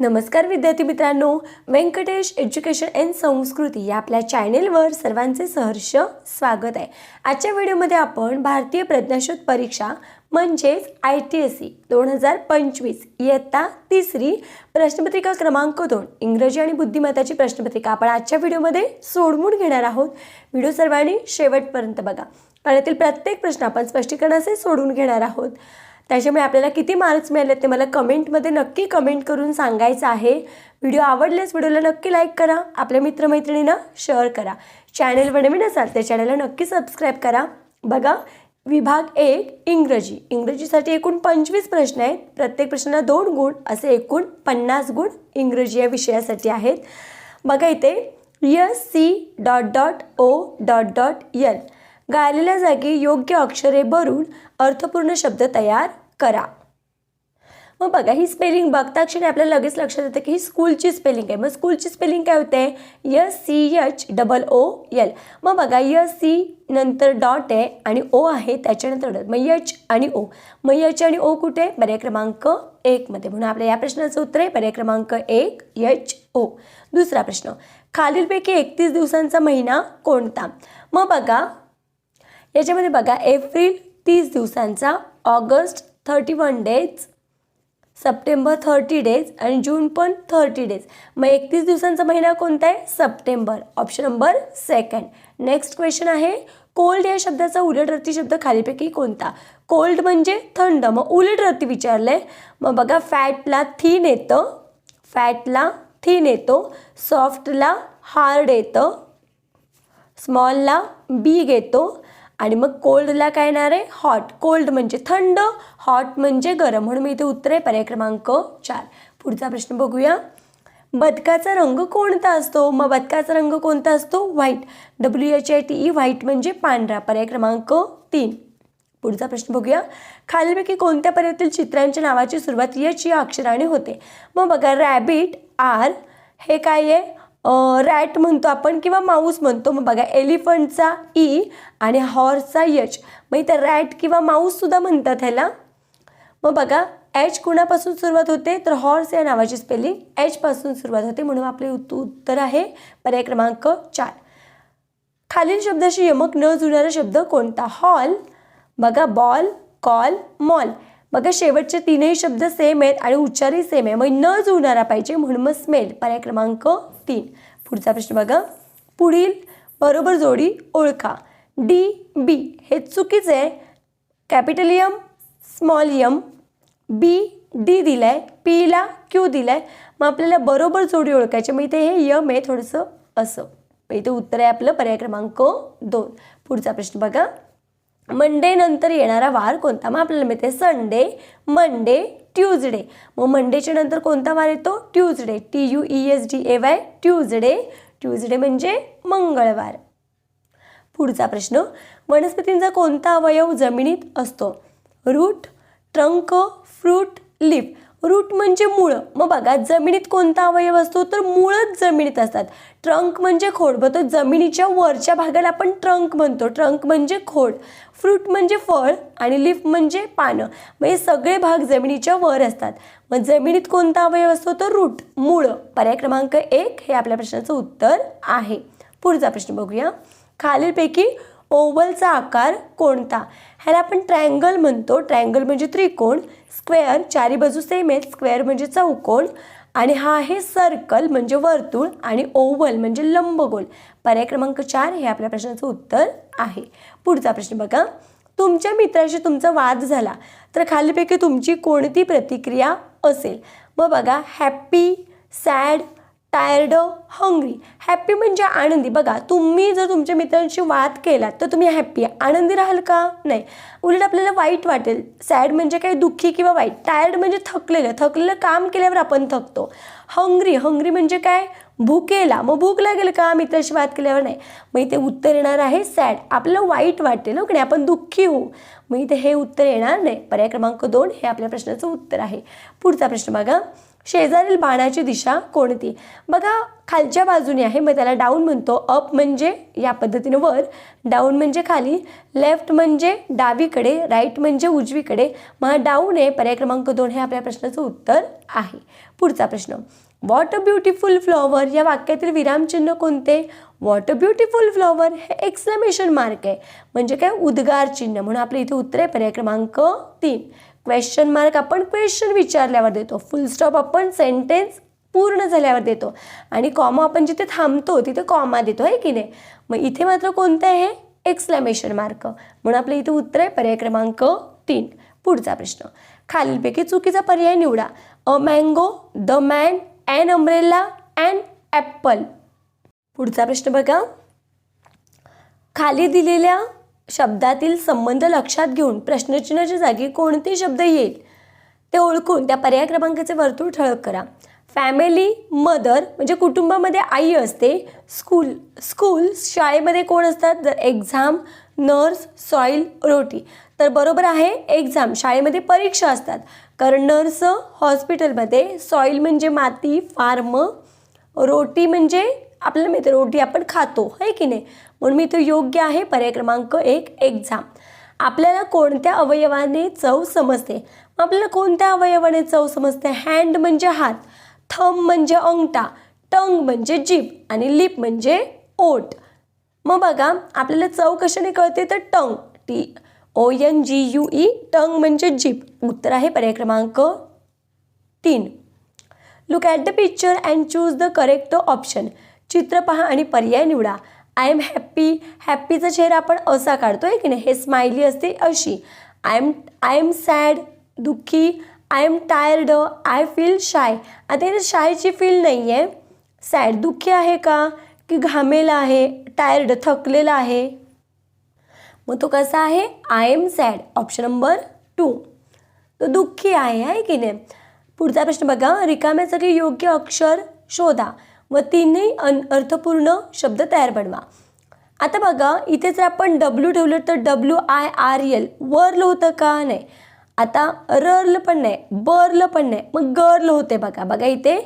नमस्कार विद्यार्थी मित्रांनो. व्यंकटेश एज्युकेशन अँड संस्कृती या आपल्या चॅनेलवर सर्वांचे सहर्ष स्वागत आहे. आजच्या व्हिडिओमध्ये आपण भारतीय प्रज्ञाशोध परीक्षा म्हणजेच आय टी एस सी दोन हजार पंचवीस इयत्ता तिसरी प्रश्नपत्रिका क्रमांक दोन इंग्रजी आणि बुद्धिमत्ताची प्रश्नपत्रिका आपण आजच्या व्हिडिओमध्ये सोडवून घेणार आहोत. व्हिडिओ सर्वांनी शेवटपर्यंत बघा. आणि प्रत्येक प्रश्न आपण स्पष्टीकरणाचे सोडवून घेणार आहोत. त्याच्यामुळे आपल्याला किती मार्क्स मिळाले ते मला कमेंटमध्ये नक्की कमेंट करून सांगायचं आहे. व्हिडिओ आवडल्यास व्हिडिओला नक्की लाईक करा. आपल्या मित्रमैत्रिणींना शेअर करा. चॅनेलवर नवीन असाल त्या चॅनलला नक्की सबस्क्राईब करा. बघा विभाग एक इंग्रजी. इंग्रजीसाठी एकूण पंचवीस प्रश्न आहेत. प्रत्येक प्रश्नाला दोन गुण असे एकूण पन्नास गुण इंग्रजी या विषयासाठी आहेत. बघा इथे S C dot dot O dot dot L गायलेल्या जागी योग्य अक्षरे भरून अर्थपूर्ण शब्द तयार करा. मग बघा ही स्पेलिंग बघता क्षणी आपल्याला लगेच लक्षात येतं की ही स्कूलची स्पेलिंग आहे. मग स्कूलची स्पेलिंग काय होते? S C H double O L मग बघा यस सी नंतर डॉट आहे आणि ओ आहे त्याच्यानंतर डॉट मग यच आणि ओ मग यच आणि ओ कुठे? पर्याय क्रमांक एकमध्ये म्हणून आपल्या या प्रश्नाचं उत्तर आहे पर्याय क्रमांक एक यच ओ दुसरा प्रश्न. खालीलपैकी एकतीस दिवसांचा महिना कोणता? मग बघा याच्यामध्ये बघा एप्रिल तीस दिवसांचा August thirty one days September thirty days आणि जून पण थर्टी डेज. मग एकतीस दिवसांचा महिना कोणता आहे? September. Option number second. Next question आहे कोल्ड या शब्दाचा उलट शब्द खालीपैकी कोणता? कोल्ड म्हणजे थंड. मग उलट रती विचारलंय. मग बघा फॅटला थीन येतं. फॅटला थीन येतो. सॉफ्टला हार्ड येतं. स्मॉलला बीग येतो. आणि मग कोल्डला काय येणार आहे? हॉट कोल्ड म्हणजे थंड हॉट म्हणजे गरम. म्हणून मी इथे उत्तर आहे पर्याय क्रमांक चार. पुढचा प्रश्न बघूया. बदकाचा रंग कोणता असतो? मग बदकाचा रंग कोणता असतो? White W H I T E white म्हणजे पांढरा. पर्याय क्रमांक तीन. पुढचा प्रश्न बघूया. खालीलपैकी कोणत्या पर्यायातील चित्रांच्या नावाची सुरुवात यच या अक्षराने होते? मग बघा रॅबिट आर हे काय आहे? रॅट म्हणतो आपण किंवा माऊस म्हणतो. मग बघा एलिफंटचा ई आणि हॉर्सचा यच. मग इथं रॅट किंवा माऊससुद्धा म्हणतात ह्याला. मग बघा एच कुणापासून सुरुवात होते? तर हॉर्स या नावाची स्पेलिंग एचपासून सुरुवात होते. म्हणून आपले उत उत्तर आहे पर्याय क्रमांक चार. खालील शब्दाशी यमक न जुळणारा शब्द कोणता? हॉल. बघा बॉल कॉल मॉल. बघा शेवटचे तीनही शब्द सेम आहेत आणि उच्चारही सेम आहे. मग न जुळणारा पाहिजे म्हणून मग स्मेल पर्याय क्रमांक तीन. पुढचा प्रश्न बघा. पुढील बरोबर जोडी ओळखा. डी बी हे चुकीचं आहे. Capital M small M B D दिलाय. पीला क्यू दिलाय. मग आपल्याला बरोबर जोडी ओळखायची मग इथे हे यम आहे थोडंसं असं. मग इथे उत्तर आहे आपलं पर्याय क्रमांक दोन. पुढचा प्रश्न बघा. मंडे नंतर येणारा वार कोणता? मग आपल्याला मिळते संडे मंडे ट्यूजडे मग मंडेच्या नंतर कोणता वार येतो? Tuesday T U E S D A Y Tuesday Tuesday म्हणजे मंगळवार. पुढचा प्रश्न. वनस्पतींचा कोणता अवयव जमिनीत असतो? Root trunk fruit leaf root म्हणजे मुळं. मग बघा जमिनीत कोणता अवयव असतो? तर मुळंच जमिनीत असतात. ट्रंक म्हणजे खोड. मग तो जमिनीच्या वरच्या भागाला आपण ट्रंक म्हणतो. ट्रंक म्हणजे खोड. फ्रूट म्हणजे फळ आणि लिफ म्हणजे पानं. मग हे सगळे भाग जमिनीच्या वर असतात. मग जमिनीत कोणता अवयव असतो? तर रूट मुळं. पर्याय क्रमांक एक हे आपल्या प्रश्नाचं उत्तर आहे. पुढचा प्रश्न बघूया. खालीलपैकी ओवलचा आकार कोणता? ह्याला आपण ट्रायंगल म्हणतो. ट्रायंगल म्हणजे त्रिकोण. स्क्वेअर चारी बाजू सेम आहेत. स्क्वेअर म्हणजे चौकोन आणि हा आहे सर्कल म्हणजे वर्तुळ आणि ओव्हल म्हणजे लंबगोल. पर्याय क्रमांक चार हे आपल्या प्रश्नाचं उत्तर आहे. पुढचा प्रश्न बघा. तुमच्या मित्राशी तुमचा वाद झाला तर खालीपैकी तुमची कोणती प्रतिक्रिया असेल? मग बघा happy sad tired hungry happy म्हणजे आनंदी. बघा तुम्ही जर तुमच्या मित्रांशी वाद केलात तर तुम्ही हॅप्पी आनंदी राहाल का? नाही. उलट आपल्याला वाईट वाटेल. सॅड म्हणजे काय दुःखी किंवा वाईट. टायर्ड म्हणजे थकलेलं. थकलेलं काम केल्यावर आपण थकतो. हंग्री हंग्री म्हणजे काय? भूकेला. मग भूक लागेल का मित्राशी वाद केल्यावर? नाही. मग इथे उत्तर येणार आहे सॅड आपल्याला वाईट वाटेल हो की नाही? आपण दुःखी होऊ. मग इथे हे उत्तर येणार नाही. पर्याय क्रमांक दोन हे आपल्या प्रश्नाचं उत्तर आहे. पुढचा प्रश्न बघा. शेजारील बाणाची दिशा कोणती? बघा खालच्या बाजूने आहे मग त्याला डाऊन म्हणतो. अप म्हणजे या पद्धतीने वर डाऊन म्हणजे खाली लेफ्ट म्हणजे डावीकडे राईट म्हणजे उजवीकडे. मग डाऊन आहे पर्याय क्रमांक दोन हे आपल्या प्रश्नाचं उत्तर आहे. पुढचा प्रश्न. वॉट अ ब्युटिफुल फ्लॉवर या वाक्यातील विरामचिन्ह कोणते? वॉट अ ब्युटिफुल फ्लॉवर हे एक्सक्लेमेशन मार्क आहे. म्हणजे काय? उद्गार चिन्ह. म्हणून आपलं इथे उत्तर आहे पर्याय क्रमांक तीन. क्वेश्चन मार्क आपण क्वेश्चन विचारल्यावर देतो. फुल स्टॉप आपण सेंटेन्स पूर्ण झाल्यावर देतो. आणि कॉमा आपण जिथे थांबतो तिथे कॉमा देतो आहे की नाही? मग इथे मात्र कोणतं आहे? एक्सक्लॅमेशन मार्क म्हणून आपलं इथे उत्तर आहे पर्याय क्रमांक तीन. पुढचा प्रश्न. खालीलपैकी चुकीचा पर्याय निवडा. A mango the man and umbrella and apple पुढचा प्रश्न बघा. खाली दिलेल्या शब्दातील संबंध लक्षात घेऊन प्रश्नचिन्हाच्या जागी कोणते शब्द येईल? ते ओळखून त्या पर्याय क्रमांकाचे वर्तुळ ठळक करा. फॅमिली मदर म्हणजे कुटुंबामध्ये आई असते. स्कूल स्कूल शाळेमध्ये कोण असतात? जर एक्झाम नर्स सॉईल रोटी. तर बरोबर आहे एक्झाम शाळेमध्ये परीक्षा असतात. कारण नर्स हॉस्पिटलमध्ये सॉईल म्हणजे माती फार्म रोटी म्हणजे आपल्याला माहिती आहे, रोटी आपण खातो आहे की नाही? म्हणून मी तो योग्य आहे. पर्याय क्रमांक एक एक्झाम आपल्याला कोणत्या अवयवाने चव समजते? मग आपल्याला कोणत्या अवयवाने चव समजते? हँड म्हणजे हात थंब म्हणजे अंगठा टंग म्हणजे जीभ आणि लिप म्हणजे ओट मग बघा आपल्याला चव कशाने कळते? तर tongue T O N G U E tongue म्हणजे जीभ. उत्तर आहे पर्याय क्रमांक तीन. Look at the picture and choose the correct option चित्र पहा आणि पर्याय निवडा. आय एम हॅप्पी हॅप्पीचा चेहरा आपण असा काढतो आहे की नाही हे स्माइली असते अशी. I am I am sad दुःखी I am tired I feel shy. आता इथे शायची फील नाही आहे सॅड दुःखी आहे का? की घामेला आहे? टायर्ड थकलेला आहे? मग तो कसा आहे? I am sad option number two. तो दुःखी आहे आहे की नाही? पुढचा प्रश्न बघा. रिकाम्यासाठी योग्य अक्षर शोधा. व तीनही अन अर्थपूर्ण शब्द तयार बनवा आता बघा इथे जर आपण डब्ल्यू ठेवलं तर डब्ल्यू आय आर एल वरलं होतं का नाही? आता रर्ल पण नाही बरलं पण नाही मग गर्ल होते बघा. बघा इथे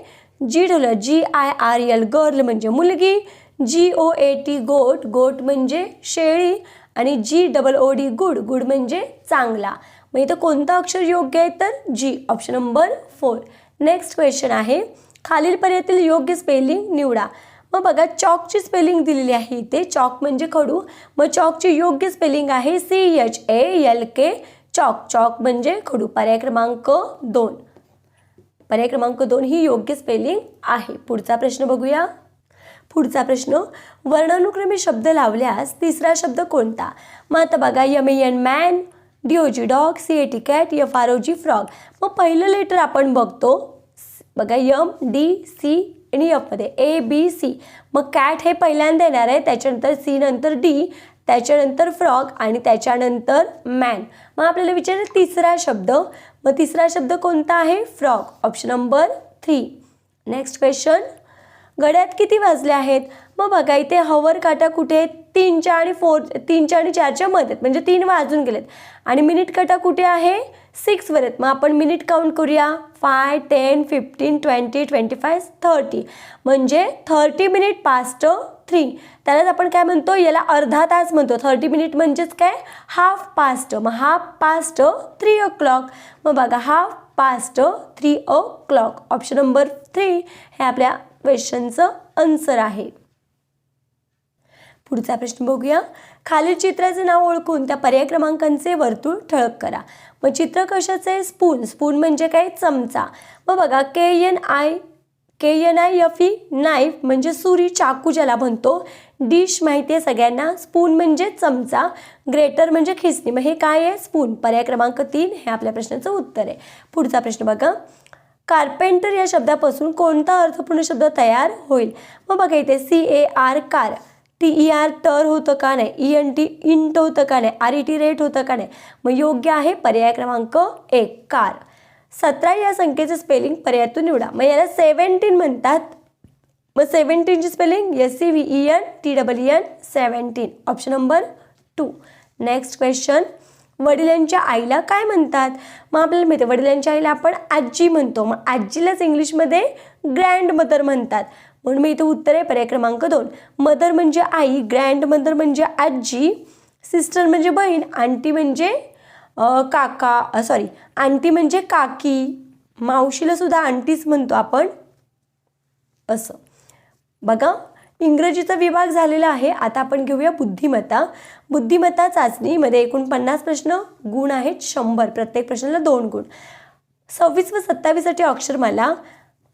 जी ठेवलं G I R L girl म्हणजे मुलगी जी ओ ए टी गोट गोट म्हणजे शेळी आणि G double O D good good म्हणजे चांगला. मग इथं कोणतं अक्षर योग्य आहे तर G option number four next question आहे खालील पर्यायातील योग्य स्पेलिंग निवडा. मग बघा चॉकची स्पेलिंग दिलेली आहे इथे. चॉक म्हणजे खडू. मग चॉकची योग्य स्पेलिंग आहे C H A L K chalk chalk म्हणजे खडू. पर्याय क्रमांक दोन. पर्याय क्रमांक दोन ही योग्य स्पेलिंग आहे. पुढचा प्रश्न बघूया. पुढचा प्रश्न वर्णानुक्रमे शब्द लावल्यास तिसरा शब्द कोणता? मग आता बघा M N man D O G dog C A T cat F R O G frog मग पहिलं लेटर आपण बघतो. बघा यम डी सी आणि यफमध्ये ए बी सी मग कॅट हे पहिल्यांदा येणार आहे. त्याच्यानंतर सी नंतर डी त्याच्यानंतर फ्रॉग आणि त्याच्यानंतर मॅन मग आपल्याला विचारलं तिसरा शब्द. मग तिसरा शब्द कोणता आहे? Frog option number three next question गड्यात किती वाजले आहेत? मग बघा इथे हवर काटा कुठे आहेत? तीनच्या आणि फोर तीनच्या आणि चारच्या मध्ये आहेत. म्हणजे तीन वाजून गेलेत. आणि मिनिट काटा कुठे आहे? सिक्स वरत मग आपण मिनिट काउंट करूया. Five ten fifteen twenty twenty five thirty. म्हणजे थर्टी मिनिट पास्ट थ्री. त्यालाच आपण काय म्हणतो? याला अर्धा तास म्हणतो. थर्टी मिनिट म्हणजेच काय? Half past. मग half past three o'clock मग बघा half past three o'clock option number three हे आपल्या क्वेश्चनचं आन्सर आहे. पुढचा प्रश्न बघूया. खालील चित्राचे नाव ओळखून त्या पर्याय क्रमांकांचे वर्तुळ ठळक करा. मग चित्र कशाचं आहे? स्पून. स्पून म्हणजे काय? चमचा. मग बघा K N I K N I F E knife म्हणजे सुरी चाकू ज्याला म्हणतो. डिश माहिती आहे सगळ्यांना. स्पून म्हणजे चमचा. ग्रेटर म्हणजे खिसणी. मग हे काय आहे? स्पून. पर्याय क्रमांक तीन. हे आपल्या प्रश्नाचं उत्तर आहे. पुढचा प्रश्न बघा. कार्पेंटर या शब्दापासून कोणता अर्थपूर्ण शब्द तयार होईल? मग बघा इथे C A R car T E R टर होतं का नाही? ई एन टी इंट होतं का नाही? आर ई टी रेट होतं का नाही? मग योग्य आहे पर्याय क्रमांक एक. कार. सतरा या संख्येचं स्पेलिंग पर्यायातून निवडा. मग याला सेवन्टीन म्हणतात. मग सेवन्टीनची spelling S C V E N T double E N seventeen option number two next question वडिलांच्या आईला काय म्हणतात? मग आपल्याला माहिती आहे वडिलांच्या आईला आपण आजी म्हणतो. मग आजीलाच इंग्लिशमध्ये ग्रँड मदर म्हणतात. म्हणून मी इथं उत्तर आहे पर्याय क्रमांक दोन. मदर म्हणजे आई ग्रँड मदर म्हणजे आजी सिस्टर म्हणजे बहीण आंटी म्हणजे काका सॉरी आंटी म्हणजे काकी. मावशीला सुद्धा आंटीच म्हणतो आपण. असं. बघा इंग्रजीचा विभाग झालेला आहे. आता आपण घेऊया बुद्धिमत्ता. बुद्धिमत्ता चाचणीमध्ये एकूण पन्नास प्रश्न गुण आहेत शंभर. प्रत्येक प्रश्नाला दोन गुण. सव्वीस व सत्तावीससाठी अक्षरमाला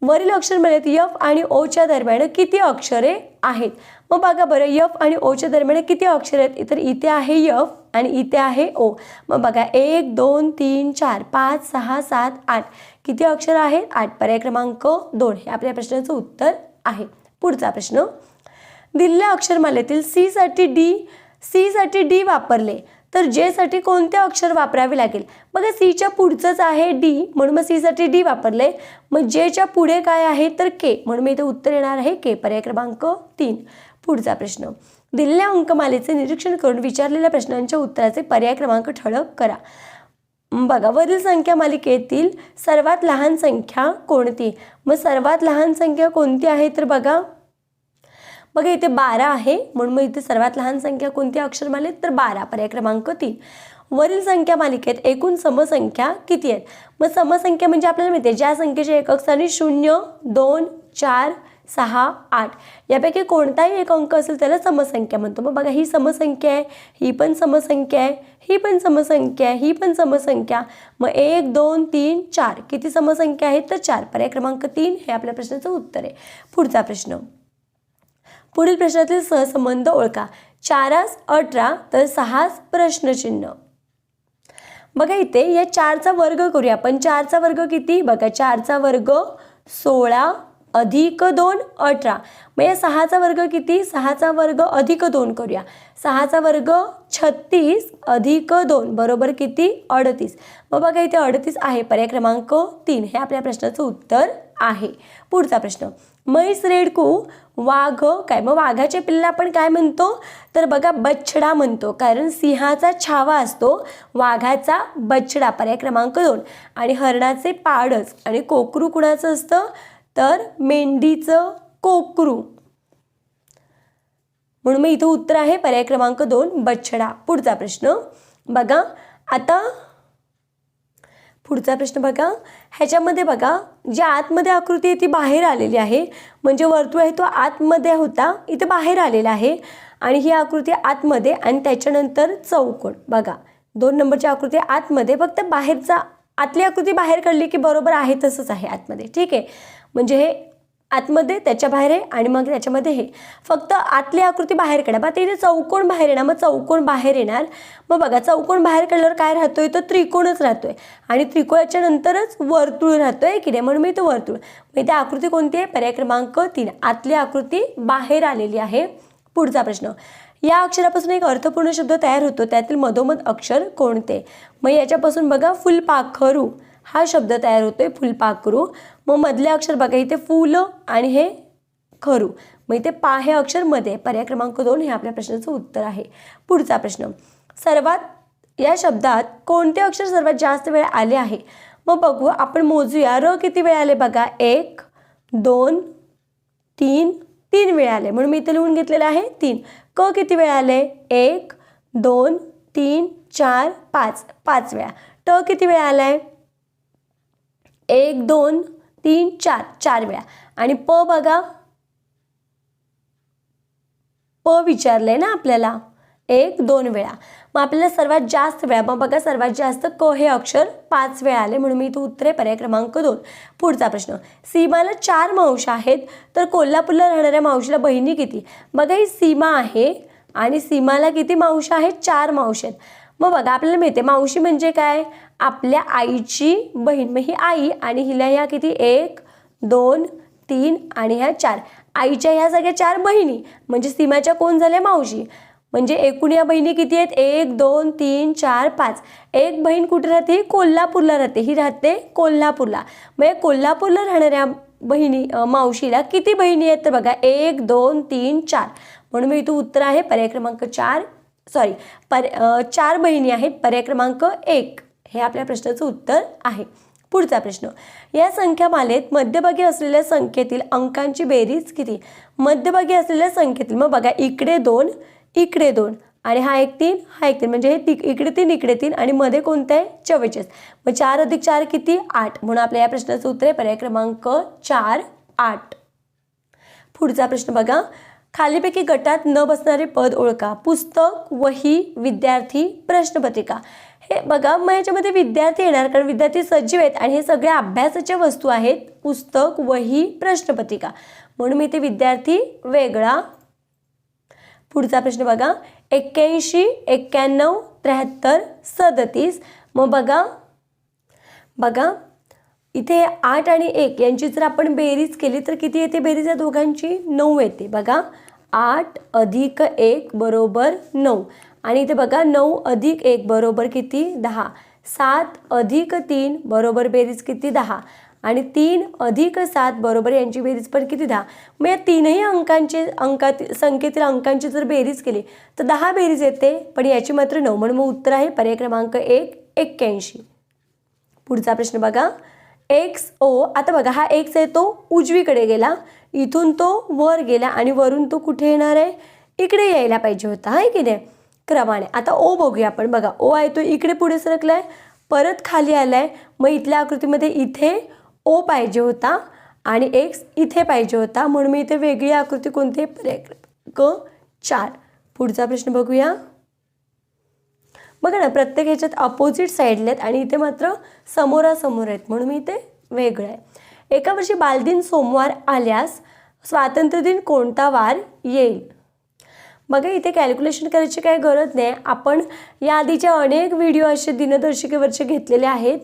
वरील अक्षरमालेत यफ आणि ओच्या दरम्यान किती अक्षरे आहेत? मग बघा बरं यफ आणि ओच्या दरम्यान किती अक्षरे आहेत? तर इथे आहे यफ आणि इथे आहे ओ. मग बघा एक दोन तीन चार पाच सहा सात आठ. किती अक्षर आहेत? आठ. पर्याय क्रमांक दोन. हे आपल्या प्रश्नाचं उत्तर आहे. पुढचा प्रश्न. दिलेल्या अक्षरमालेतील सीसाठी डी सीसाठी डी वापरले. तर जे साठी कोणते अक्षर वापरावे लागेल? बघा सीच्या पुढचंच आहे डी म्हणून मग सीसाठी डी वापरले मग जेच्या पुढे काय आहे? तर के म्हणून मी इथे उत्तर येणार आहे के पर्याय क्रमांक तीन. पुढचा प्रश्न. दिलेल्या अंकमालेचे निरीक्षण करून विचारलेल्या प्रश्नांच्या उत्तराचे पर्याय क्रमांक ठळक करा. बघा वरील संख्या मालिकेतील सर्वात लहान संख्या कोणती? मग सर्वात लहान संख्या कोणती आहे? तर बघा बघा इथे बारा आहे. म्हणून मग इथे सर्वात लहान संख्या कोणती अक्षरमालेत तर बारा. पर्याय क्रमांक तीन. वरील संख्या मालिकेत एकूण समसंख्या किती आहेत? मग समसंख्या म्हणजे आपल्याला माहिती आहे ज्या संख्येचे एकक स्थानी शून्य दोन चार सहा आठ यापैकी कोणताही एक अंक असेल त्याला समसंख्या म्हणतो. मग बघा ही समसंख्या आहे ही पण समसंख्या आहे ही पण समसंख्या आहे ही पण समसंख्या. मग एक दोन तीन चार. किती समसंख्या आहेत? तर चार. पर्याय क्रमांक तीन हे आपल्या प्रश्नाचं उत्तर आहे. पुढचा प्रश्न. पुढील प्रश्नातील सहसंबंध ओळखा. चारास अठरा तर सहास प्रश्नचिन्ह. बघा इथे या चारचा वर्ग करूया. आपण चारचा वर्ग किती? बघा चारचा वर्ग सोळा अधिक दोन अठरा. मग या सहाचा वर्ग किती? सहाचा वर्ग अधिक दोन करूया. सहाचा वर्ग छत्तीस अधिक दोन बरोबर किती? अडतीस. मग बघा इथे अडतीस आहे. पर्याय क्रमांक तीन. हे आपल्या प्रश्नाचं उत्तर आहे. पुढचा प्रश्न. म्हैस रेडकू वाघ काय मग वाघाच्या पिल्ला आपण काय म्हणतो? तर बघा बछडा म्हणतो कारण सिंहाचा छावा असतो वाघाचा बछडा पर्याय क्रमांक दोन. आणि हरणाचे पाडच आणि कोकरू कुणाचं असतं? तर मेंढीचं कोकरू. म्हणून मग इथं उत्तर आहे पर्याय क्रमांक दोन बछडा. पुढचा प्रश्न बघा. आता पुढचा प्रश्न बघा. ह्याच्यामध्ये बघा जी आतमध्ये आकृती आहे ती बाहेर आलेली आहे. म्हणजे वर्तुळ आहे तो आतमध्ये होता इथे बाहेर आलेला आहे. आणि ही आकृती आतमध्ये आणि त्याच्यानंतर चौकोन. बघा दोन नंबरची आकृती आतमध्ये. फक्त बाहेरचा आतली आकृती बाहेर काढली की बरोबर आहे तसंच आहे आतमध्ये. ठीक आहे? म्हणजे हे आतमध्ये त्याच्या बाहेर आहे आणि मग त्याच्यामध्ये हे. फक्त आतली आकृती बाहेर काढा. बा तिथे चौकोन बाहेर येणार मग चौकोन बाहेर येणार. मग बघा चौकोन बाहेर काढल्यावर काय राहतोय? तर त्रिकोणच राहतोय. आणि त्रिकोणाच्या नंतरच वर्तुळ राहतोय की नाही? म्हणून मी तो वर्तुळ. मग इथे आकृती कोणती आहे? पर्याय क्रमांक तीन. आतली आकृती बाहेर आलेली आहे. पुढचा प्रश्न. या अक्षरापासून एक अर्थपूर्ण शब्द तयार होतो. त्यातील मधोमध अक्षर कोणते? मग याच्यापासून बघा फुलपाखरू. हा शब्द तयार होतोय फुलपाखरू. मग मधले अक्षर बघा इथे फुलं आणि हे खरू. मग इथे पा हे अक्षरमध्ये पर्याय क्रमांक दोन हे आपल्या प्रश्नाचं उत्तर आहे. पुढचा प्रश्न. सर्वात या शब्दात कोणते अक्षर सर्वात जास्त वेळ आले आहे? मग बघू आपण मोजूया. र किती वेळ आले बघा? एक दोन तीन तीन वेळ आले. म्हणून मी इथे लिहून घेतलेलं आहे तीन. क किती वेळ आले? एक दोन तीन चार पाच. पाच वेळा. ट किती वेळ आलाय? एक दोन तीन चार चार वेळा. आणि प बघा. प विचारलंय ना आपल्याला? एक दोन वेळा. मग आपल्याला सर्वात जास्त वेळा मग बघा सर्वात जास्त क हे अक्षर पाच वेळा आले. म्हणून मी इथं उत्तरे पर्याय क्रमांक दोन. पुढचा प्रश्न. सीमाला चार मावश आहेत तर कोल्हापूरला राहणाऱ्या मावशीला बहिणी किती? बघा ही सीमा आहे आणि सीमाला किती मावश आहेत? चार मावशी आहेत. मग बघा आपल्याला मिळते. मावशी म्हणजे काय? आपल्या आईची बहीण. मग ही आई आणि हिला ह्या किती? एक दोन तीन आणि ह्या चार. आईच्या ह्या सगळ्या चार बहिणी. म्हणजे सीमाच्या कोण झाल्या? मावशी. म्हणजे एकूण या बहिणी किती आहेत? एक दोन तीन चार पाच. एक बहीण कुठे राहते? कोल्हापूरला राहते. ही राहते कोल्हापूरला. मग कोल्हापूरला राहणाऱ्या बहिणी मावशीला किती बहिणी आहेत? तर बघा एक दोन तीन चार. म्हणून मी इथं उत्तर आहे. पर्याय क्रमांक चार. सॉरी पर चार बहिणी आहेत पर्याय क्रमांक एक. हे आपल्या प्रश्नाचं उत्तर आहे. पुढचा प्रश्न. या संख्यामालेत मध्यभागी असलेल्या संख्येतील अंकांची बेरीज किती? मध्यभागी असलेल्या संख्येतील मग बघा इकडे दोन इकडे दोन. आणि हा एक तीन हा एक तीन. म्हणजे हे ती इकडे तीन इकडे तीन. आणि मध्ये कोणतं आहे? चव्वेचाळीस. मग चार अधिक चार किती? आठ. म्हणून आपल्या या प्रश्नाचं उत्तर आहे पर्याय क्रमांक चार आठ. पुढचा प्रश्न बघा. खालीपैकी गटात न बसणारे पद ओळखा. पुस्तक वही विद्यार्थी प्रश्नपत्रिका. हे बघा मग याच्यामध्ये विद्यार्थी येणार कारण विद्यार्थी सजीव आहेत आणि हे सगळ्या अभ्यासाच्या वस्तू आहेत. पुस्तक वही प्रश्नपत्रिका. म्हणून मी ते विद्यार्थी वेगळा. पुढचा प्रश्न बघा. एक्क्याऐंशी एक्क्याण्णव त्र्याहत्तर सदतीस. मग बघा. बघा इथे आठ आणि एक यांची जर आपण बेरीज केली तर किती येते बेरीज या दोघांची? नऊ येते. बघा आठ अधिक एक बरोबर नऊ. आणि इथे बघा नऊ अधिक एक बरोबर किती? दहा. सात अधिक तीन बरोबर बेरीज किती? दहा. आणि तीन अधिक सात बरोबर यांची बेरीज पण किती? दहा. मग या तीनही अंकांचे अंकात संख्येतील अंकांची जर बेरीज केली तर दहा बेरीज येते पण याची मात्र नऊ. म्हणून मग उत्तर आहे पर्याय क्रमांक एक एक्क्याऐंशी. पुढचा प्रश्न बघा. एक्स ओ आता बघा हा एक्स आहे तो उजवीकडे गेला. इथून तो वर गेला आणि वरून तो कुठे येणार आहे? इकडे यायला पाहिजे होता आहे की नाही? क्रमाने. आता ओ बघूया आपण. बघा ओ आहे तो इकडे पुढे सरकलाय परत खाली आलाय. मग इथल्या आकृतीमध्ये इथे ओ पाहिजे होता आणि एक्स इथे पाहिजे होता. म्हणून मी इथे वेगळी आकृती कोणती आहे? पर्याय क चार. पुढचा प्रश्न बघूया. बघा ना प्रत्येक ह्याच्यात अपोजिट साईडला आहेत आणि इथे मात्र समोरासमोर आहेत म्हणून मी इथे वेगळं आहे. एका वर्षी बालदिन सोमवार आल्यास स्वातंत्र्यदिन कोणता वार येईल? बघा इथे कॅल्क्युलेशन करायची काही गरज नाही. आपण या आधीचे अनेक व्हिडिओ असे दिनदर्शिकेवरचे घेतलेले आहेत.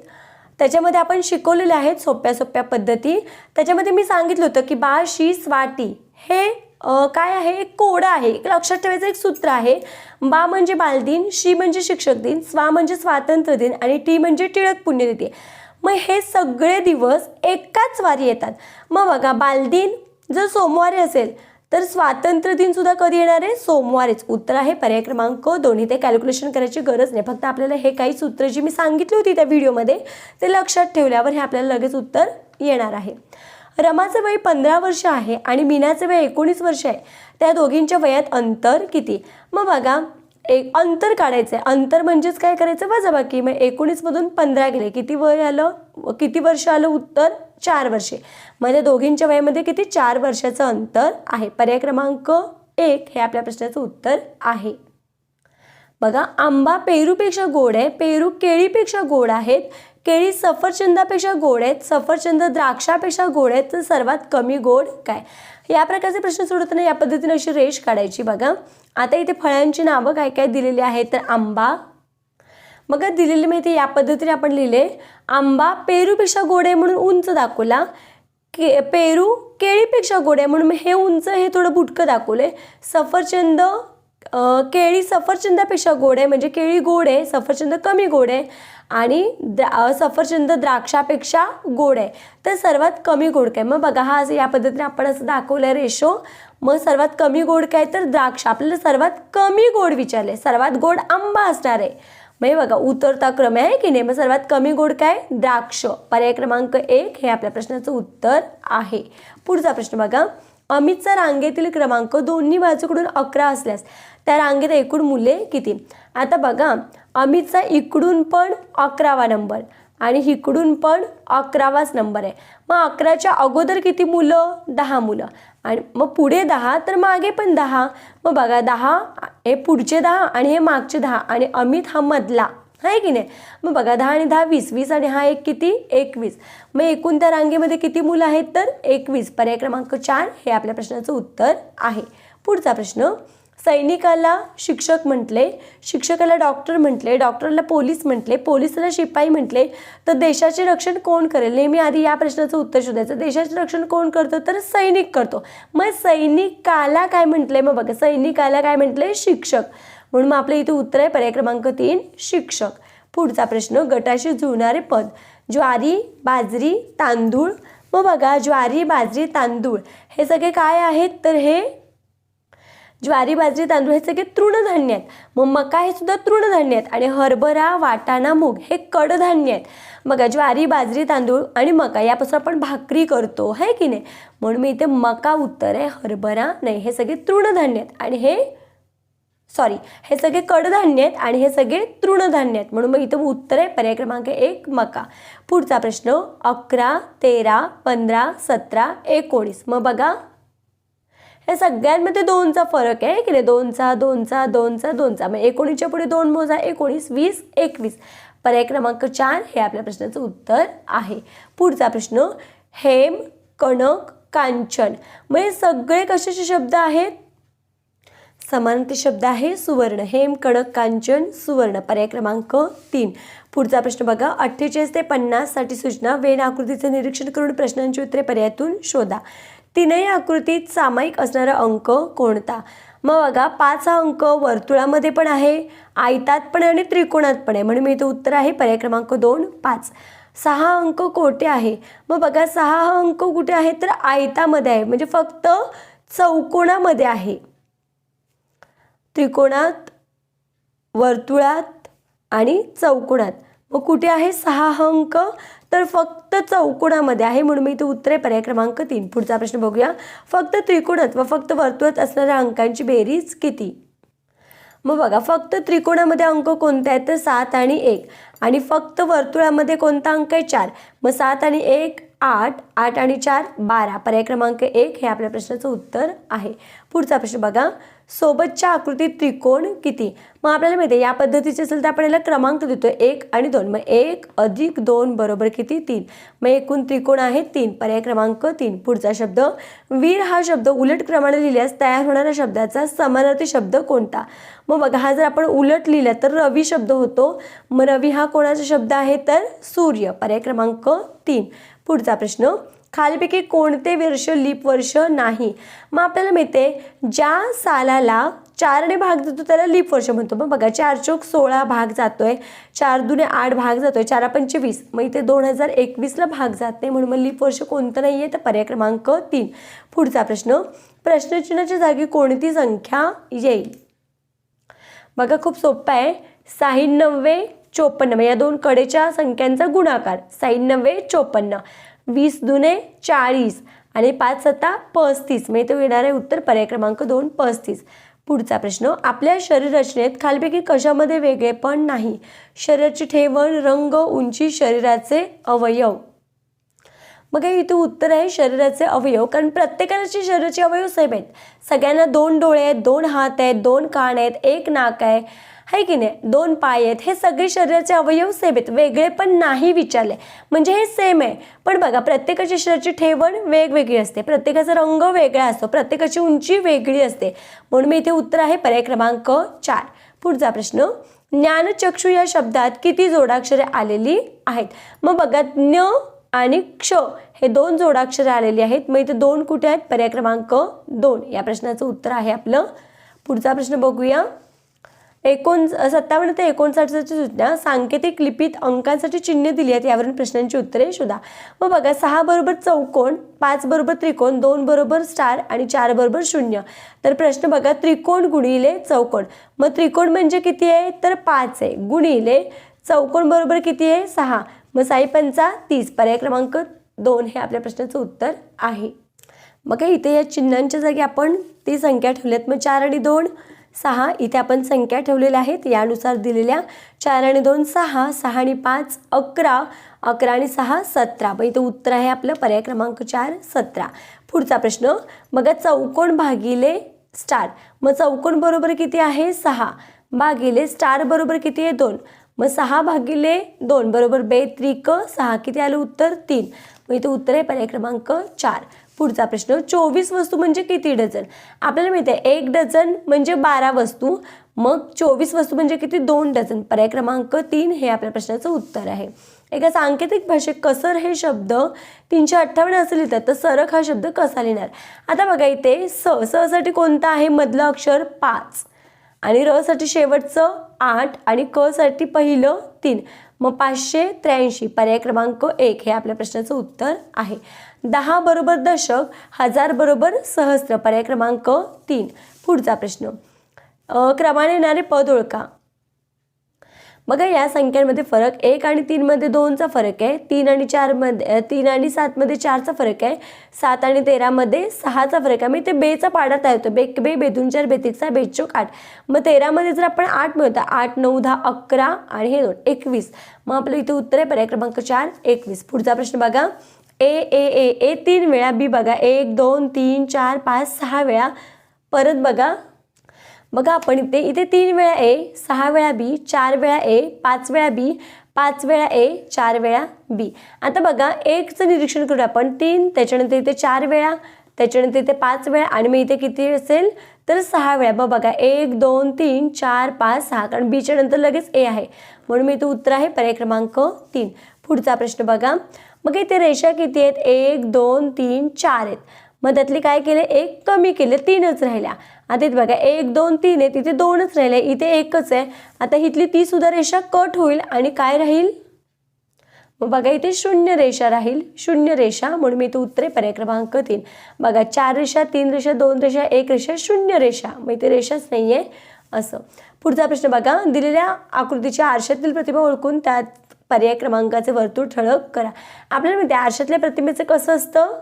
त्याच्यामध्ये आपण शिकवलेले आहेत सोप्या सोप्या पद्धती. त्याच्यामध्ये मी सांगितलं होतं की बा शी स्वाटी हे काय आहे? एक कोड आहे. एक लक्षात ठेवायचं एक सूत्र आहे. बा म्हणजे बालदिन शी म्हणजे शिक्षक दिन स्वा म्हणजे स्वातंत्र्य दिन आणि टी म्हणजे टिळक पुण्यतिथी मग हे सगळे दिवस एकाच वारी येतात. मग बघा बालदिन जर सोमवारी असेल तर स्वातंत्र्य दिन सुद्धा कधी येणार आहे? सोमवारीच. उत्तर आहे पर्याय क्रमांक दोन्ही. ते कॅल्क्युलेशन करायची गरज नाही. फक्त आपल्याला हे काही सूत्र जी मी सांगितली होती त्या व्हिडिओमध्ये ते लक्षात ठेवल्यावर हे आपल्याला लगेच उत्तर येणार आहे. रमाचं वय पंधरा वर्ष आहे आणि मीनाचं वय एकोणीस वर्ष आहे. त्या दोघींच्या वयात अंतर किती? मग बघा एक अंतर काढायचं आहे अंतर म्हणजेच काय करायचं? वजाबाकी मग एकोणीसमधून पंधरा गेले. किती वय आलं? किती वर्ष आलं? उत्तर चार वर्षे. म्हणजे दोघींच्या वयामध्ये किती? चार वर्षाचं अंतर आहे. पर्याय क्रमांक एक हे आपल्या प्रश्नाचं उत्तर आहे. बघा आंबा पेरूपेक्षा गोड आहे. पेरू केळीपेक्षा गोड आहेत. केळी सफरचंदापेक्षा गोड आहेत सफरचंद द्राक्षापेक्षा गोड आहेत तर सर्वात कमी गोड काय? या प्रकारचे प्रश्न सोडवताना या पद्धतीने अशी रेष काढायची बघा. आता इथे फळांची नावं काय काय दिलेली आहेत? तर आंबा. मग दिलेली माहिती या पद्धतीने आपण लिहिले. आंबा पेरूपेक्षा गोड आहे म्हणून उंच दाखवला. के पेरू केळीपेक्षा गोड आहे म्हणून हे उंच हे थोडं बुटकं दाखवले सफरचंद केळी सफरचंदापेक्षा गोड आहे म्हणजे केळी गोड आहे सफरचंद कमी गोड आहे आणि द्रा सफरचंद द्राक्षापेक्षा गोड आहे. तर सर्वात कमी गोड काय? मग बघा हा असं या पद्धतीने आपण असं दाखवलं रेशो. मग सर्वात कमी गोड काय? तर द्राक्ष. आपल्याला सर्वात कमी गोड विचारले सर्वात गोड आंबा असणार आहे. मग हे बघा उतरता क्रम आहे की नाही? मग सर्वात कमी गोड काय? द्राक्ष. पर्याय क्रमांक एक हे आपल्या प्रश्नाचं उत्तर आहे. पुढचा प्रश्न बघा. अमितचा रांगेतील क्रमांक दोन्ही बाजूकडून अकरा असल्यास त्या रांगेत एकूण मुले किती? आता बघा अमितचा इकडून पण अकरावा नंबर आणि इकडून पण अकरावाच नंबर आहे. मग अकराच्या अगोदर किती मुलं? दहा मुलं. आणि मग पुढे दहा तर मागे पण दहा. मग बघा दहा हे पुढचे दहा आणि हे मागचे दहा आणि अमित हा मधला. आहे की नाही? मग बघा दहा आणि दहा वीस. वीस आणि हा एक किती? एकवीस. मग एकूण त्या रांगेमध्ये किती मुलं आहेत? तर एकवीस. पर्याय क्रमांक चार हे आपल्या प्रश्नाचं उत्तर आहे. पुढचा प्रश्न सैनिकाला शिक्षक म्हटले शिक्षकाला डॉक्टर म्हटले डॉक्टरला पोलीस म्हटले पोलिसाला शिपाई म्हटले तर देशाचे रक्षण कोण करेल? नेहमी आधी या प्रश्नाचं उत्तर शोधायचं. देशाचे रक्षण कोण करतं? तर सैनिक करतो. मग सैनिकाला काय म्हटलंय मग बघा सैनिकाला काय म्हटले? शिक्षक. म्हणून मग आपलं इथे उत्तर आहे पर्याय क्रमांक तीन शिक्षक. पुढचा प्रश्न गटाशी जुळणारे पद. ज्वारी बाजरी तांदूळ. मग बघा ज्वारी बाजरी तांदूळ. हे सगळे काय आहेत? तर हे ज्वारी बाजरी तांदूळ हे सगळे तृणधान्य आहेत. मग मका हे सुद्धा तृणधान्य आहेत आणि हरभरा वाटाणा मूग हे कडधान्य आहेत. बघा ज्वारी बाजरी तांदूळ आणि मका यापासून आपण भाकरी करतो आहे की नाही? म्हणून मी इथे मका उत्तर आहे हरभरा नाही हे सगळे तृणधान्य आहेत. आणि हे सॉरी हे सगळे कडधान्य आहेत आणि हे सगळे तृणधान्य आहेत. म्हणून मग इथं उत्तर आहे पर्याय क्रमांक एक मका. पुढचा प्रश्न अकरा तेरा पंधरा सतरा एकोणीस. मग बघा हे सगळ्यांमध्ये दोनचा फरक आहे की नाही? दोनचा दोनचा दोनचा दोनचा. मग एकोणीसच्या पुढे दोन मोजा एकोणीस वीस एकवीस. पर्याय क्रमांक चार हे आपल्या प्रश्नाचं उत्तर आहे. पुढचा प्रश्न हेम कणक कांचन. मग हे सगळे कशाचे शब्द आहेत? समानते शब्द आहे सुवर्ण. हेम कडक कांचन सुवर्ण. पर्याय क्रमांक तीन. पुढचा प्रश्न बघा. अठ्ठेचाळीस ते पन्नाससाठी सूचना वेन आकृतीचे निरीक्षण करून प्रश्नांची उत्तरे पर्यायातून शोधा. तीनही आकृतीत सामायिक असणारा अंक कोणता? मग बघा पाच हा अंक वर्तुळामध्ये पण आहे आयतात पण आहे आणि त्रिकोणात पण आहे. म्हणून मी इथं उत्तर आहे पर्याय क्रमांक दोन पाच. सहा अंक कोठे आहे? मग बघा सहा हा अंक कुठे आहे? तर आयतामध्ये आहे. म्हणजे फक्त चौकोणामध्ये आहे. त्रिकोणात वर्तुळात आणि चौकोणात मग कुठे आहे सहा अंक? तर फक्त चौकोनामध्ये आहे म्हणून मी इथे उत्तरे पर्याय क्रमांक तीन. पुढचा प्रश्न बघूया. फक्त त्रिकोणात व फक्त वर्तुळात असणाऱ्या अंकांची बेरीज किती? मग बघा फक्त त्रिकोणामध्ये अंक कोणते आहेत? तर सात आणि एक. आणि फक्त वर्तुळामध्ये कोणता अंक आहे? चार. मग सात आणि एक आठ. आठ आणि चार बारा. पर्याय क्रमांक एक हे आपल्या प्रश्नाचं उत्तर आहे. पुढचा प्रश्न बघा. सोबतच्या आकृतीत त्रिकोण किती? मग आपल्याला माहिती आहे या पद्धतीचे असेल तर आपण याला क्रमांक देतो एक आणि दोन. मग एक अधिक दोन बरोबर किती? तीन. मग एकूण त्रिकोण आहे तीन. पर्याय क्रमांक तीन. पुढचा शब्द वीर हा शब्द उलट क्रमाने लिहिल्यास तयार होणाऱ्या शब्दाचा समानार्थी शब्द कोणता? मग बघा हा जर आपण उलट लिहिला तर रवी शब्द होतो. मग रवी हा कोणाचा शब्द आहे? तर सूर्य. पर्याय क्रमांक तीन. पुढचा प्रश्न खालीपैकी कोणते वर्ष लीप वर्ष नाही? मग आपल्याला मिळते ज्या सालाला चारने भाग जातो त्याला लीप वर्ष म्हणतो. मग बघा चार चौक सोळा भाग जातोय चार दुने आठ भाग जातोय चारा पंचवीस मग इथे दोन हजार एकवीसला भाग जात नाही म्हणून मग लीप वर्ष कोणतं नाही आहे तर पर्याय क्रमांक तीन. पुढचा प्रश्न प्रश्नचिन्हाच्या जागी कोणती संख्या येईल? बघा खूप सोपं आहे. साहिन्नव्वे चोपन्न. मग या दोन कडेच्या संख्यांचा गुणाकार. साहिन्नव्वे चोपन्न. वीस दुने चाळीस आणि पाच सत्ता पस्तीस. म्हणजे तो येणार आहे उत्तर पर्याय क्रमांक दोन पस्तीस. पुढचा प्रश्न आपल्या शरीर रचनेत खालपैकी कशामध्ये वेगळे पण नाही. शरीराची ठेवण रंग उंची शरीराचे अवयव. मग हे इथं उत्तर आहे शरीराचे अवयव. कारण प्रत्येकाचे शरीराचे अवयव सेम आहेत. सगळ्यांना दोन डोळे आहेत दोन हात आहेत दोन कान आहेत एक नाक आहे. आहे की नाही? दोन पाय आहेत. हे सगळे शरीराचे अवयव सेम आहेत. वेगळे पण नाही विचारले. म्हणजे हे सेम आहे. पण बघा प्रत्येकाच्या शरीराची ठेवण वेगवेगळी असते. प्रत्येकाचा रंग वेगळा असतो. प्रत्येकाची उंची वेगळी असते. म्हणून मी इथे उत्तर आहे पर्याय क्रमांक चार. पुढचा प्रश्न. ज्ञानचक्षु या शब्दात किती जोडाक्षरे आलेली आहेत? मग बघा ज्ञ आणि क्ष हे दोन जोडाक्षरं आलेली आहेत. मग इथे दोन कुठे आहेत? पर्याय क्रमांक दोन. या प्रश्नाचं उत्तर आहे आपलं. पुढचा प्रश्न बघूया. एकोण सत्तावन्न ते एकोणसाठची सूचना. सांकेतिक लिपीत अंकांसाठी चिन्हे दिली आहेत. यावरून प्रश्नांची उत्तरे शोधा. मग बघा सहा बरोबर चौकोन पाच बरोबर त्रिकोण दोन बरोबर स्टार आणि चार बरोबर शून्य. तर प्रश्न बघा त्रिकोण गुणिले चौकोन मग त्रिकोण म्हणजे किती आहे? तर पाच आहे. गुणिले चौकोन बरोबर किती आहे? सहा. मग साईपंचा तीस पर्याय क्रमांक दोन हे आपल्या प्रश्नाचं उत्तर आहे. मग इथे या चिन्हांच्या जागी आपण ती संख्या ठेवल्यात. मग चार आणि दोन सहा इथे आपण संख्या ठेवलेल्या आहेत. यानुसार दिलेल्या चार आणि दोन सहा सहा आणि पाच अकरा अकरा आणि सहा सतरा. मग इथं उत्तर आहे आपलं पर्याय क्रमांक चार सतरा. पुढचा प्रश्न मग चौकोन भागिले स्टार. मग चौकोन बरोबर किती आहे? सहा. भागिले स्टार बरोबर किती आहे? दोन. मग सहा भागिले दोन बरोबर बे त्रिक सहा. किती आलं उत्तर? तीन. मग इथं उत्तर आहे पर्याय क्रमांक चार. पुढचा प्रश्न चोवीस वस्तू म्हणजे किती डझन? आपल्याला माहिती आहे एक डझन म्हणजे बारा वस्तू. मग चोवीस वस्तू म्हणजे किती? दोन डझन. पर्याय क्रमांक तीन हे आपल्या प्रश्नाचं उत्तर आहे. एका सांकेतिक भाषेत कसर हे शब्द तीनशे अठ्ठावन्न असं लिहितात तर सरक हा शब्द कसा लिहिणार? आता बघा इथे स ससाठी साठी आहे? मधलं अक्षर पाच. आणि र साठी शेवटचं आठ आणि क साठी पहिलं तीन. मग पाचशे त्र्याऐंशी पर्याय क्रमांक एक हे आपल्या प्रश्नाचं उत्तर आहे. दहा बरोबर दशक हजार बरोबर सहस्त्र पर्याय क्रमांक तीन. पुढचा प्रश्न. क्रमाने येणारे पद ओळखा. बघा या संख्यांमध्ये फरक एक आणि तीनमध्ये दोनचा फरक आहे तीन आणि चारमध्ये तीन आणि सातमध्ये चारचा फरक आहे सात आणि तेरामध्ये सहाचा फरक आहे. मग ते बेचा पाडा तयार होतो बे बे बेदून चार बेतिकचा बेचोक आठ. मग तेरामध्ये जर आपण आठ मिळवतो आठ नऊ दहा अकरा आणि हे दोन एकवीस. मग आपलं इथे उत्तर आहे पर्याय क्रमांक चार एकवीस. पुढचा प्रश्न बघा. ए ए ए ए तीन वेळा बी बघा. एक दोन तीन चार पाच सहा वेळा. परत बघा. बघा आपण इथे इथे तीन वेळा ए सहा वेळा बी चार वेळा ए पाच वेळा बी पाच वेळा ए चार वेळा बी. आता बघा एकचं निरीक्षण करू आपण. तीन त्याच्यानंतर इथे चार वेळा त्याच्यानंतर इथे पाच वेळा आणि मग इथे किती असेल? तर सहा वेळा. मग बघा एक दोन तीन चार पाच सहा. कारण बीच्या नंतर लगेच ए आहे. म्हणून मी इथे उत्तर आहे पर्याय क्रमांक तीन. पुढचा प्रश्न बघा. मग इथे रेषा किती आहेत? एक दोन तीन चार आहेत. मग त्यातले काय केले? एक कमी केले तीनच राहिल्या. आता इथे बघा एक दोन तीन आहे तिथे दोनच राहिले. इथे एकच आहे. आता इथली ती सुद्धा रेषा कट होईल आणि काय राहील? मग बघा इथे शून्य रेषा राहील. शून्य रेषा म्हणून मी इथे उत्तरे पर्याय क्रमांक तीन. बघा चार रेषा तीन रेषा दोन रेषा एक रेषा शून्य रेषा. मग इथे रेषाच नाही आहे असं. पुढचा प्रश्न बघा. दिलेल्या आकृतीच्या आरशातील प्रतिमा ओळखून त्यात पर्याय क्रमांकाचे वर्तुळ ठळक करा. आपल्याला माहिती आहे आरशातल्या प्रतिमेचं कसं असतं?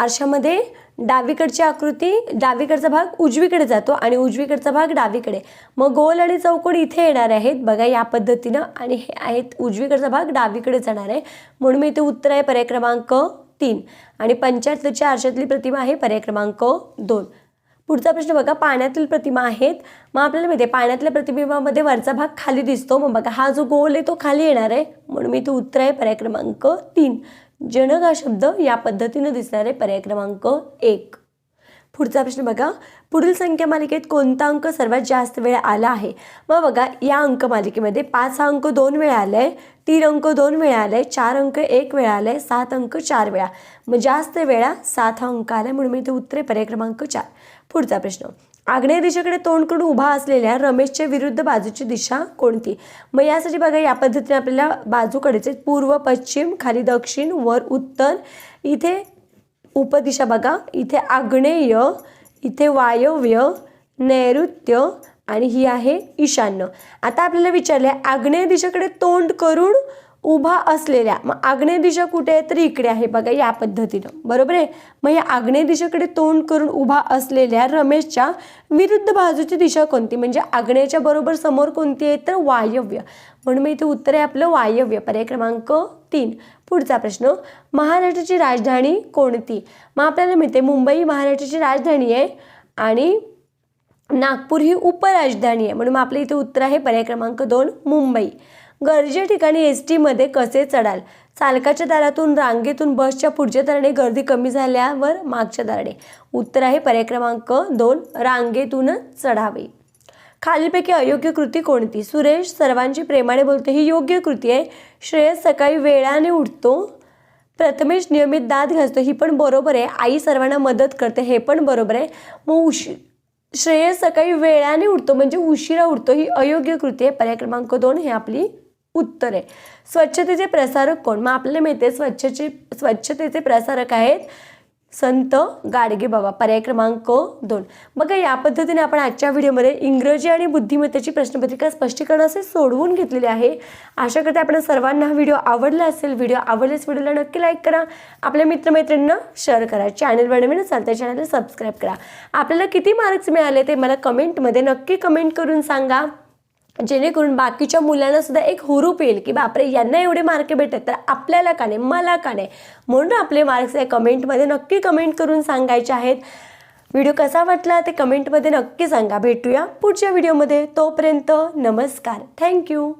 आरशामध्ये डावीकडची आकृती डावीकडचा भाग उजवीकडे जातो आणि उजवीकडचा भाग डावीकडे. मग गोल आणि चौकोन इथे येणार आहेत. बघा या पद्धतीनं आणि हे आहेत उजवीकडचा भाग डावीकडे जाणार आहे. म्हणून मी इथे उत्तर आहे पर्याय क्रमांक तीन. आणि पंच्याहत्तरच्या आरशातली प्रतिमा आहे पर्याय क्रमांक दोन. पुढचा प्रश्न बघा पाण्यातील प्रतिमा आहेत. मग आपल्याला माहिती आहे पाण्यातल्या प्रतिबिंबामध्ये वरचा भाग खाली दिसतो. मग बघा हा जो गोल आहे तो खाली येणार आहे. म्हणून मी तो उत्तर आहे पर्याय क्रमांक तीन. जनक हा शब्द या पद्धतीनं दिसणार आहे पर्याय क्रमांक एक. पुढचा प्रश्न बघा पुढील संख्या मालिकेत कोणता अंक सर्वात जास्त वेळ आला आहे? मग बघा या अंक मालिकेमध्ये पाच हा अंक दोन वेळा आलाय तीन अंक दोन वेळा आलाय चार अंक एक वेळा आलाय सात अंक चार वेळा. मग जास्त वेळा सात हा अंक आलाय म्हणून मी इथे उत्तरे पर्याय क्रमांक चार. पुढचा प्रश्न. आग्नेय दिशेकडे तोंड करून उभा असलेल्या रमेशच्या विरुद्ध बाजूची दिशा कोणती? मग यासाठी बघा या पद्धतीने आपल्याला बाजूकडेचे पूर्व पश्चिम खाली दक्षिण वर उत्तर इथे उपदिशा बघा. इथे आग्नेय इथे वायव्य नैऋत्य आणि ही आहे ईशान्य. आता आपल्याला विचारलं आहे आग्नेय दिशेकडे तोंड करून उभा असलेल्या मग आग्नेय दिशा कुठे आहे? तर इकडे आहे बघा या पद्धतीनं. बरोबर आहे? मग या आग्नेय दिशेकडे तोंड करून उभा असलेल्या रमेशच्या विरुद्ध बाजूची दिशा कोणती? म्हणजे आग्नेयच्या बरोबर समोर कोणती आहे? तर वायव्य. म्हणून मी इथे उत्तर आहे आपलं वायव्य. पर्याय क्रमांक तीन. पुढचा प्रश्न महाराष्ट्राची राजधानी कोणती? मग आपल्याला मिळते मुंबई महाराष्ट्राची राजधानी आहे आणि नागपूर ही उपराजधानी आहे. म्हणून मग आपल्या इथे उत्तर आहे पर्याय क्रमांक दोन मुंबई. गरजे ठिकाणी एस टीमध्ये कसे चढाल? चालकाच्या दारातून रांगेतून बसच्या पुढच्या दाराने गर्दी कमी झाल्यावर मागच्या दाराने. उत्तर आहे पर्याय क्रमांक दोन रांगेतूनच चढावे. खालीलपैकी अयोग्य कृती कोणती? सुरेश सर्वांची प्रेमाने बोलतो ही योग्य कृती आहे. श्रेयस सकाळी वेळाने उठतो. प्रथमेश नियमित दात घासतो ही पण बरोबर आहे. आई सर्वांना मदत करते हे पण बरोबर आहे. मग उशी श्रेयस सकाळी वेळाने उठतो म्हणजे उशिरा उठतो ही अयोग्य कृती आहे. पर्याय क्रमांक दोन हे आपली उत्तर. आहे स्वच्छतेचे प्रसारक कोण? मग आपल्याला माहिती आहे स्वच्छचे स्वच्छतेचे प्रसारक आहेत संत गाडगे बाबा पर्याय क्रमांक दोन. बघा या पद्धतीने आपण आजच्या व्हिडिओमध्ये इंग्रजी आणि बुद्धिमत्तेची प्रश्नपत्रिका स्पष्टीकरण असे सोडवून घेतलेले आहे. अशा करते आपण सर्वांना हा व्हिडिओ आवडला असेल. व्हिडिओ आवडल्यास व्हिडिओला नक्की लाईक करा. आपल्या मित्रमैत्रिणींना शेअर करा. चॅनलवर नवीन असाल तर चॅनलला सबस्क्राईब करा. आपल्याला किती मार्क्स मिळाले ते मला कमेंटमध्ये नक्की कमेंट करून सांगा. जेणेकरून बाकीच्या मुलांना सुद्धा एक हुरूप येईल की बापरे यांना एवढे मार्क भेटत तर आपल्याला का नाही मला का नाही? म्हणून आपले मार्क्स या कमेंटमध्ये नक्की कमेंट करून सांगायचे आहेत. व्हिडिओ कसा वाटला ते कमेंटमध्ये नक्की सांगा. भेटूया पुढच्या व्हिडिओमध्ये तोपर्यंत नमस्कार. थँक्यू